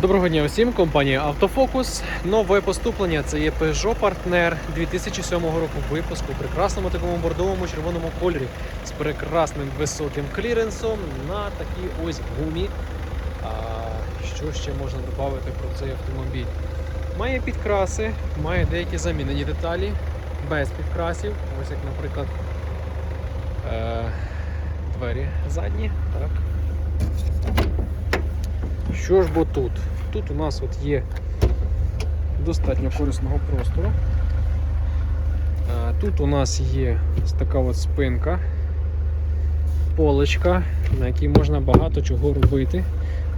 Доброго дня усім, компанія Автофокус. Нове поступлення це є Peugeot Partner 2007 року випуску у прекрасному такому бордовому червоному кольорі з прекрасним високим кліренсом на такій ось гумі. А, що ще можна додати про цей автомобіль? Має підкраси, має деякі замінені деталі без підкрасів. Ось як, наприклад, е, двері задні. Так. Що ж бо тут? Тут у нас от є достатньо корисного простору. Тут у нас є ось така от спинка, полочка, на якій можна багато чого робити,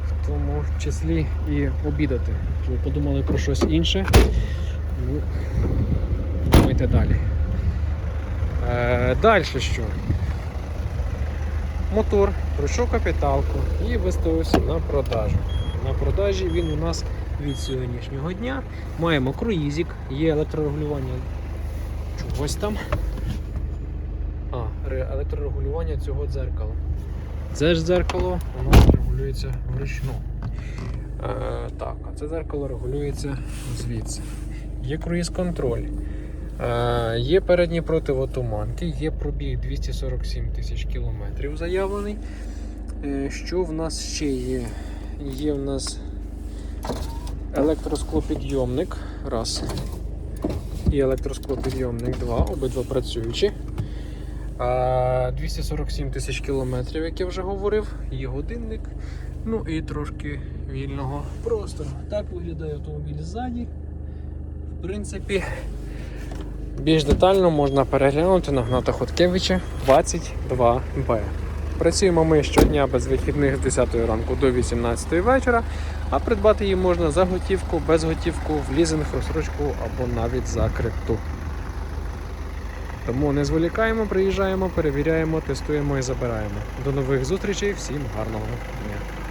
в тому числі і обідати. Ви подумали про щось інше, ну, думайте далі. Е, Далі що? Мотор пройшов капіталку і виставився на продажу. На продажі він у нас від сьогоднішнього дня. Маємо круїзик, є електрорегулювання чогось там. А, електрорегулювання цього дзеркала. Це ж дзеркало у регулюється вручну. Е, так, а це дзеркало регулюється звідси. Є круїз-контроль. Е, Є передні противотуманки, є пробіг 247 тисяч кілометрів заявлений. Е, Що в нас ще є? Є в нас електросклопідйомник. Раз. І електросклопідйомник 2, обидва працюючі. 247 тисяч кілометрів, як я вже говорив, є годинник. Ну і трошки вільного простору. Так виглядає автомобіль ззаді. В принципі, більш детально можна переглянути на Гната Хоткевича 22Б. Працюємо ми щодня без вихідних з 10 ранку до 18 вечора, а придбати її можна за готівку, без готівку, в лізинг, розсрочку або навіть за крипту. Тому не зволікаємо, приїжджаємо, перевіряємо, тестуємо і забираємо. До нових зустрічей, всім гарного дня!